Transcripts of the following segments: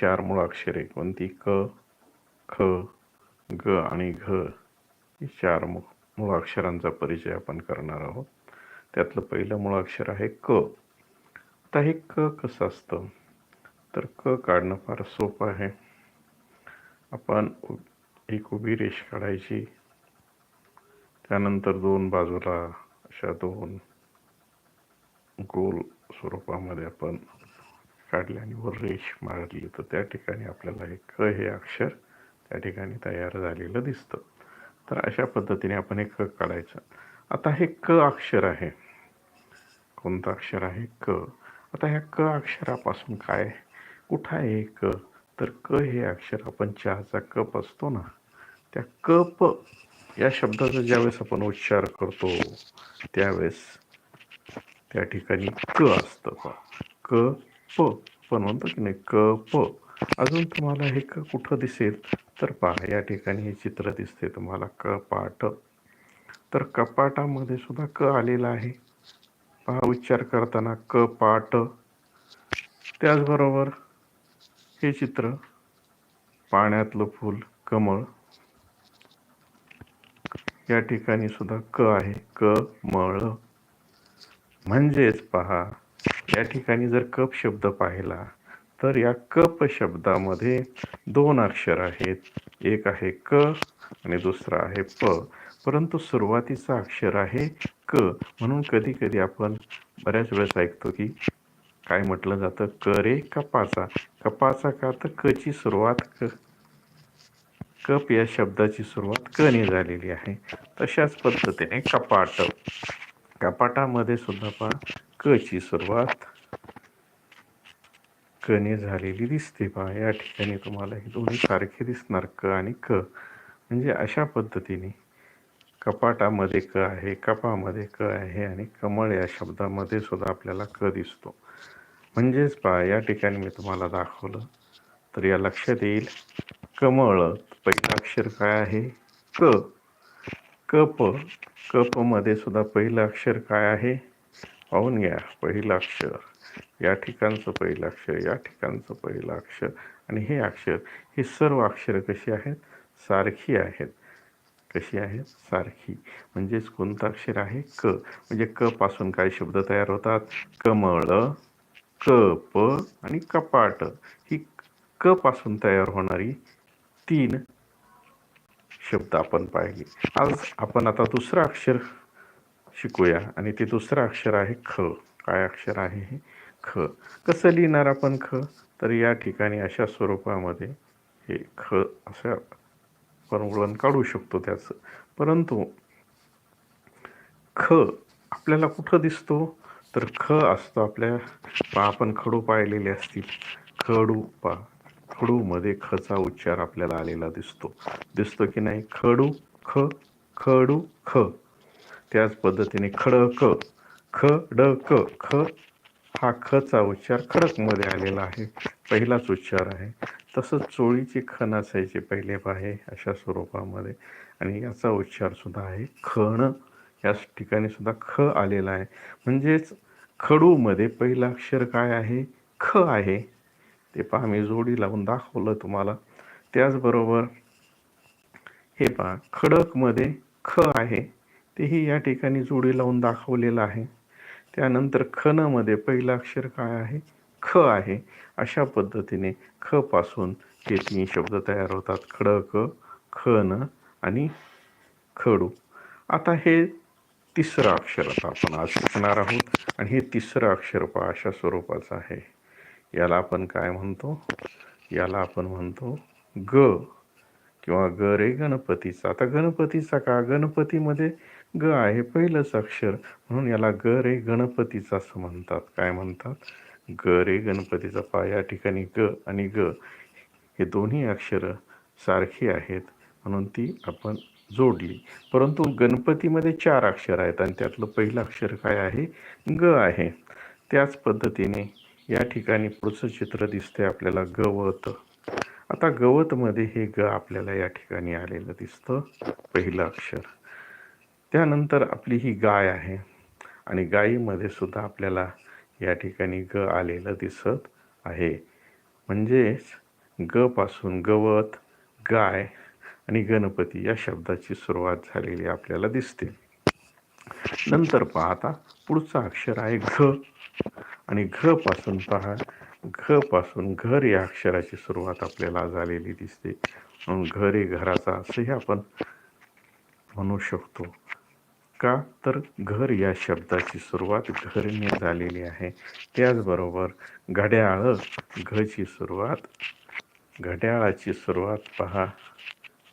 चार मूळाक्षरे कोणती? क ख ग आणि घ. ही चार मु मुळाक्षरांचा परिचय आपण करणार आहोत. त्यातलं पहिलं मूळाक्षर आहे क. आता हे क कसं असतं? तर क काढणं फार सोपं आहे. आपण उ- एक उभी रेष काढायची. त्यानंतर दोन बाजूला अशा दोन गोल स्वरूपामध्ये आपण काढले आणि वर रेष मारली. तर त्या ठिकाणी आपल्याला हे क हे अक्षर त्या ठिकाणी तयार झालेलं दिसतं. तर अशा पद्धतीने आपण हे क काढायचं. आता हे क अक्षर आहे. कोणतं अक्षर आहे? क. आता ह्या क अक्षरापासून काय? कुठं आहे क? तर क हे अक्षर आपण चहाचा कप असतो ना त्या कप या शब्दाचा ज्यावेळेस आपण उच्चार करतो त्यावेळेस त्या ठिकाणी क असतं क प पण म्हणतो की नाही क प. अजून तुम्हाला हे क कुठं दिसेल? तर पहा या ठिकाणी हे चित्र दिसते तुम्हाला. कपाट. तर कपाटामध्ये सुद्धा क आलेला आहे. पहा उच्चार करताना कपाट. त्याचबरोबर हे चित्र पाण्यातलं फूल कमळ. या ठिकाणी सुद्धा क आहे. क मळ म्हणजेच पहा या ठिकाणी जर कप शब्द पाहिला तर या कप शब्दामध्ये दोन अक्षर आहेत. एक आहे क आणि दुसरा आहे प. परंतु सुरुवातीचा अक्षर आहे क. म्हणून कधी कधी आपण बऱ्याच वेळेस ऐकतो की काय म्हटलं जातं? क रे कपाचा कपाचा का? तर क ची सुरुवात क. कप या शब्दाची सुरुवात क ने झालेली आहे. तशाच पद्धतीने कपाट. कपाटामध्ये सुद्धा पहा. क ची सुरुवात? क ने झालेली दिसते पहा या ठिकाणी तुम्हाला हे दोन्ही सारखे दिसणार क आणि क. म्हणजे अशा पद्धतीने कपाटामध्ये क आहे कपामध्ये क आहे आणि कमळ या शब्दामध्ये सुद्धा आपल्याला क दिसतो. म्हणजेच पहा या ठिकाणी मी तुम्हाला दाखवलं. तर या लक्षात येईल कमळ पहिलं अक्षर काय आहे? क. कप. कपमध्ये सुद्धा पहिलं अक्षर काय आहे? पाहून घ्या पहिलं अक्षर. या ठिकाणचं पहिलं अक्षर या ठिकाणचं पहिलं अक्षर. आणि हे अक्षर ही सर्व अक्षरं कशी आहेत? सारखी आहेत. कशी आहेत? सारखी. म्हणजेच कोणतं अक्षर आहे? क. म्हणजे क पासून काय शब्द तयार होतात. कमळ कप आणि कपाट. ही क पासून तयार होणारी तीन शब्द आपण पाहिले. आज आपण आता दुसरं अक्षर शिकूया. आणि ते दुसरं अक्षर आहे ख. काय अक्षर आहे हे? ख. कसं लिहिणार आपण ख? तर या ठिकाणी अशा स्वरूपामध्ये हे ख असं आपण वळण काढू शकतो त्याचं. परंतु ख आपल्याला कुठं दिसतो? तर ख असतो आपल्या पा आपण खडू पाहिलेले असतील. खडू पा खडूमध्ये खचा उच्चार आपल्याला आलेला दिसतो. दिसतो की नाही? खडू ख खडू ख. त्याच पद्धतीने खडक ख ड क ख हा खचा उच्चार खडकमध्ये आलेला आहे. पहिलाच उच्चार आहे. तसंच चोळीचे खण असायचे पहिले पाहे अशा स्वरूपामध्ये. आणि याचा उच्चारसुद्धा आहे. खण. याच ठिकाणी सुद्धा ख आलेला आहे. म्हणजेच खडूमध्ये पहिला अक्षर काय आहे? ख आहे. ते पहा मी जोडी लावून दाखवलं तुम्हाला. त्याचबरोबर हे पहा खडकमध्ये ख आहे. तेही या ठिकाणी जोडी लावून दाखवलेलं आहे. त्यानंतर खनमध्ये पहिलं अक्षर काय आहे? ख आहे. अशा पद्धतीने ख पासून हे तीन शब्द तयार होतात. खडक खन आणि खडू. आता हे तिसरं अक्षर आता आपण आज शिकणार आहोत आणि हे तिसरं अक्षर पहा अशा स्वरूपाचं आहे. याला आपण काय म्हणतो? याला आपण म्हणतो ग किंवा ग रे गणपतीचा. आता गणपतीचा का? गणपतीमध्ये ग आहे पहिलंच अक्षर. म्हणून याला ग रे गणपतीचा असं म्हणतात. काय म्हणतात? ग रे गणपतीचा पा या ठिकाणी ग आणि ग हे दोन्ही अक्षरं सारखी आहेत म्हणून ती आपण जोडली. परंतु गणपतीमध्ये चार अक्षर आहेत आणि त्यातलं पहिलं अक्षर काय आहे? ग आहे. त्याच पद्धतीने या ठिकाणी पुढचं चित्र दिसते आपल्याला गवत. आता गवतमध्ये हे ग आपल्याला या ठिकाणी आलेलं दिसतं पहिलं अक्षर. त्यानंतर आपली ही गाय आहे. आणि गायीमध्ये सुद्धा आपल्याला या ठिकाणी ग आलेलं दिसत आहे. म्हणजेच ग पासून गवत गाय आणि गणपती या शब्दाची सुरुवात झालेली आपल्याला दिसते. नंतर पाहता पुढचं अक्षर आहे घ. आणि घ पासून पहा घ पासून घर या अक्षराची सुरुवात आपल्याला झालेली दिसते. म्हणून घर हे घराचा असंही आपण म्हणू शकतो. का तर घर या शब्दाची सुरुवात घरने झालेली आहे. त्याचबरोबर घड्याळ घची सुरुवात. घड्याळाची सुरुवात पहा.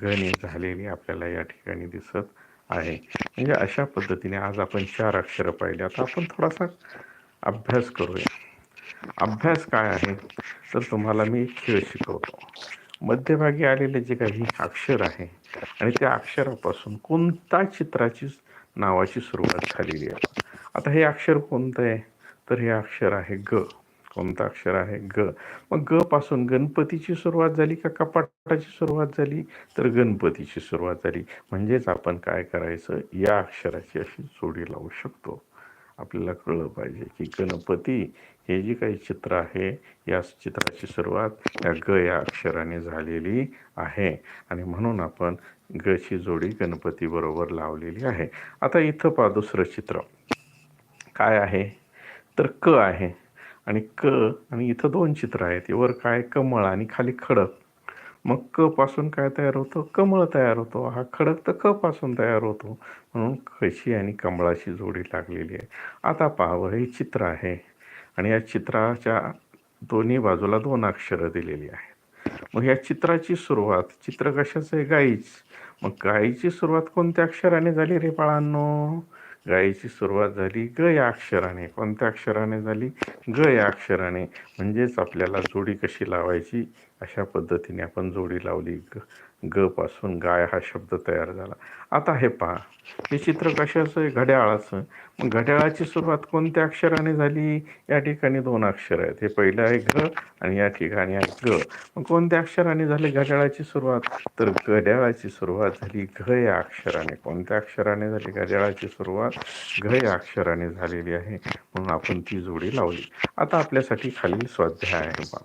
घने झालेली आपल्याला या ठिकाणी दिसत आहे. म्हणजे अशा पद्धतीने आज आपण चार अक्षरं पाहिली आता आपण थोडासा अभ्यास करूया. अभ्यास काय आहे? तर तुम्हाला मी एक खेळ शिकवतो. मध्यभागी आलेले जे काही अक्षर आहे आणि त्या अक्षरापासून कोणता चित्राची नावाची सुरुवात झालेली आहे. आता हे अक्षर कोणतं आहे? तर हे अक्षर आहे ग. कोणतं अक्षर आहे ग? मग ग पासून गणपतीची सुरुवात झाली का कपाटाची सुरुवात झाली? तर गणपतीची सुरुवात झाली. म्हणजेच आपण काय करायचं? या अक्षराची अशी जोडी लावू शकतो. आपल्याला कळलं पाहिजे की गणपती हे जे काही चित्र आहे या चित्राची सुरुवात या ग या अक्षराने झालेली आहे. आणि म्हणून आपण गची जोडी गणपतीबरोबर लावलेली आहे. आता इथं पहा दुसरं चित्र. काय आहे? तर क आहे. आणि क आणि इथं दोन चित्र आहेत. वर काय? कमळ आणि खाली खडक. मग क पासून काय तयार होतं? कमळ तयार होतो. हा खडक तर क पासून तयार होतो. म्हणून कशी आणि कमळाची जोडी लागलेली आहे. आता पाहावं हे चित्र आहे. आणि या चित्राच्या दोन्ही बाजूला दोन अक्षरं दिलेली आहेत. मग या चित्राची सुरुवात चित्र कशाचं आहे? गाईच. मग गाईची सुरुवात कोणत्या अक्षराने झाली रे बाळांनो? गायीची सुरुवात झाली ग या अक्षराने. कोणत्या अक्षराने झाली? ग या अक्षराने. म्हणजेच आपल्याला जोडी कशी लावायची? अशा पद्धतीने आपण जोडी लावली. ग ग पासून गाय हा शब्द तयार झाला. आता हे पहा हे चित्र कशाचं आहे? घड्याळाचं. मग घड्याळाची सुरुवात कोणत्या अक्षराने झाली? या ठिकाणी दोन अक्षर आहेत. हे पहिलं आहे घ आणि या ठिकाणी आहे ग. मग कोणत्या अक्षराने झाली घड्याळाची सुरुवात? तर घड्याळाची सुरुवात झाली घ या अक्षराने. कोणत्या अक्षराने झाली घड्याळाची सुरुवात? घ या अक्षराने झालेली आहे. म्हणून आपण ती जोडी लावली. आता आपल्यासाठी खालील स्वाध्याय आहे बा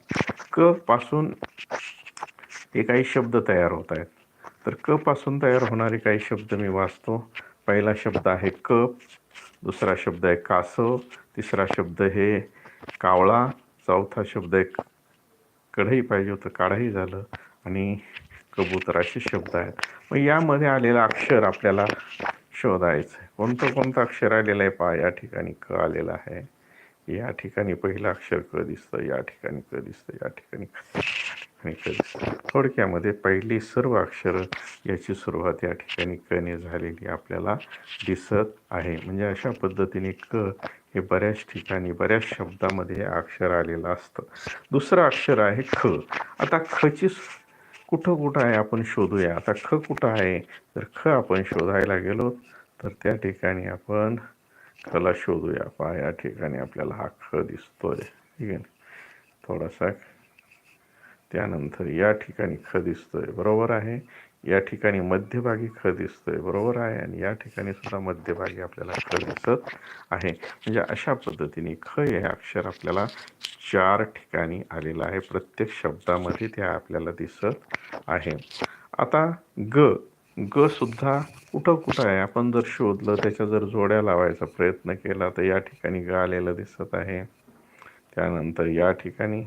क पासून हे काही शब्द तयार होत आहेत. तर क पासून तयार होणारे काही शब्द मी वाचतो. पहिला शब्द आहे कप दुसरा शब्द आहे कासव तिसरा शब्द हे कावळा चौथा शब्द आहे कढई पाहिजे होतं काढाही झालं आणि कबूतर असे शब्द आहेत. मग यामध्ये आलेलं अक्षर आपल्याला शोधायचं आहे कोणतं कोणतं अक्षर आलेलं आहे? पहा या ठिकाणी क आलेलं आहे. या ठिकाणी पहिलं अक्षर क दिसतं या ठिकाणी क दिसतं या ठिकाणी आणि थोडक्यामध्ये पहिली सर्व अक्षरं याची सुरुवात या ठिकाणी कने झालेली आपल्याला दिसत आहे. म्हणजे अशा पद्धतीने क हे बऱ्याच ठिकाणी बऱ्याच शब्दामध्ये हे अक्षर आलेलं असतं. दुसरं अक्षर आहे ख. आता खची कुठं कुठं आहे आपण शोधूया. आता ख कुठं आहे? तर ख आपण शोधायला गेलो तर त्या ठिकाणी आपण खला शोधूया. पहा या ठिकाणी आपल्याला हा ख दिसतोय. ठीक आहे थोडासा त्यानंतर या ठिकाणी ख दिसतोय बरोबर आहे? या ठिकाणी मध्यभागी ख दिसतोय बरोबर आहे? आणि या ठिकाणी सुद्धा मध्यभागी आपल्याला ख दिसत आहे. म्हणजे अशा पद्धतीने ख हे अक्षर आपल्याला चार ठिकाणी आलेलं आहे. प्रत्येक शब्दामध्ये ते आपल्याला दिसत आहे. आता ग ग सुद्धा कुठं कुठं आहे? आपण जर शोधलं त्याच्या जर जोड्या लावायचा प्रयत्न केला तर या ठिकाणी ग आलेलं दिसत आहे. त्यानंतर या ठिकाणी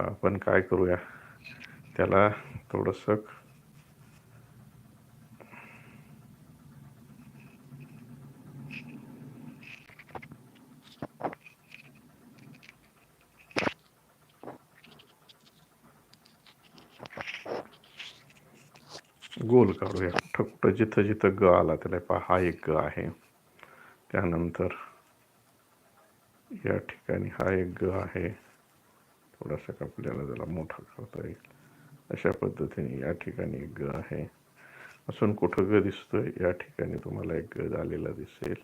आपण काय करूया? त्याला थोडंसं गोल काढूया. कुठं जिथं जिथं ग आला त्याला पहा हा एक ग आहे. त्यानंतर या ठिकाणी हा एक ग आहे. थोडासा आपल्याला त्याला मोठा करता येईल. अशा पद्धतीने या ठिकाणी एक ग आहे. असून कुठं ग दिसतोय या ठिकाणी तुम्हाला एक ग आलेला दिसेल.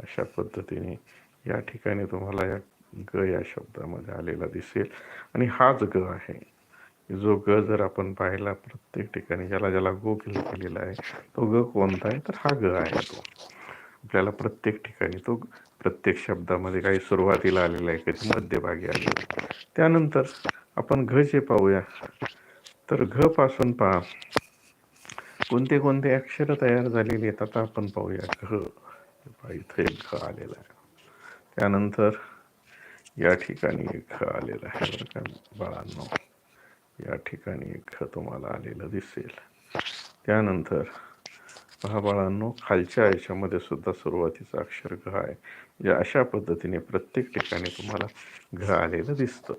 अशा पद्धतीने या ठिकाणी तुम्हाला या ग या शब्दामध्ये आलेला दिसेल. आणि हाच ग आहे. जो ग जर आपण पाहिला प्रत्येक ठिकाणी ज्याला ज्याला गो केलेला आहे तो ग कोणता आहे? तर हा ग आहे तो. आपल्याला प्रत्येक ठिकाणी तो प्रत्येक शब्दामध्ये काही सुरुवातीला आलेलं आहे कधी मध्यभागी आलेलं त्यानंतर आपण घचे पाहूया. तर घ पासून पहा. कोणते कोणते अक्षर तयार झालेले आहेत आता आपण पाहूया. घ. इथं इथे एक घ आलेला आहे. त्यानंतर या ठिकाणी एक घ आलेला आहे बरं का बाळांनो. या ठिकाणी एक घ तुम्हाला आलेलं दिसेल. त्यानंतर पहा बाळांनो खालच्या आयुष्यामध्ये सुद्धा सुरुवातीचं अक्षर घ आहे. म्हणजे अशा पद्धतीने प्रत्येक ठिकाणी तुम्हाला घ आलेलं दिसतं.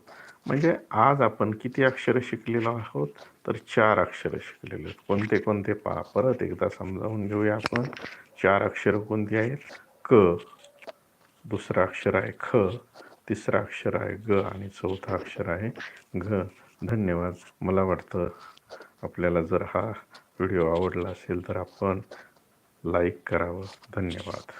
म्हणजे आज आपण किती अक्षरं शिकलेलो आहोत? तर चार अक्षरं शिकलेले आहेत. कोणते कोणते पा परत एकदा समजावून घेऊया आपण. चार अक्षरं कोणती आहेत? क. दुसरं अक्षर आहे ख. तिसरं अक्षर आहे ग. आणि चौथं अक्षर आहे घ. धन्यवाद. मला वाटतं आपल्याला जर हा व्हिडिओ आवडला असेल तर आपण लाईक करावं. धन्यवाद.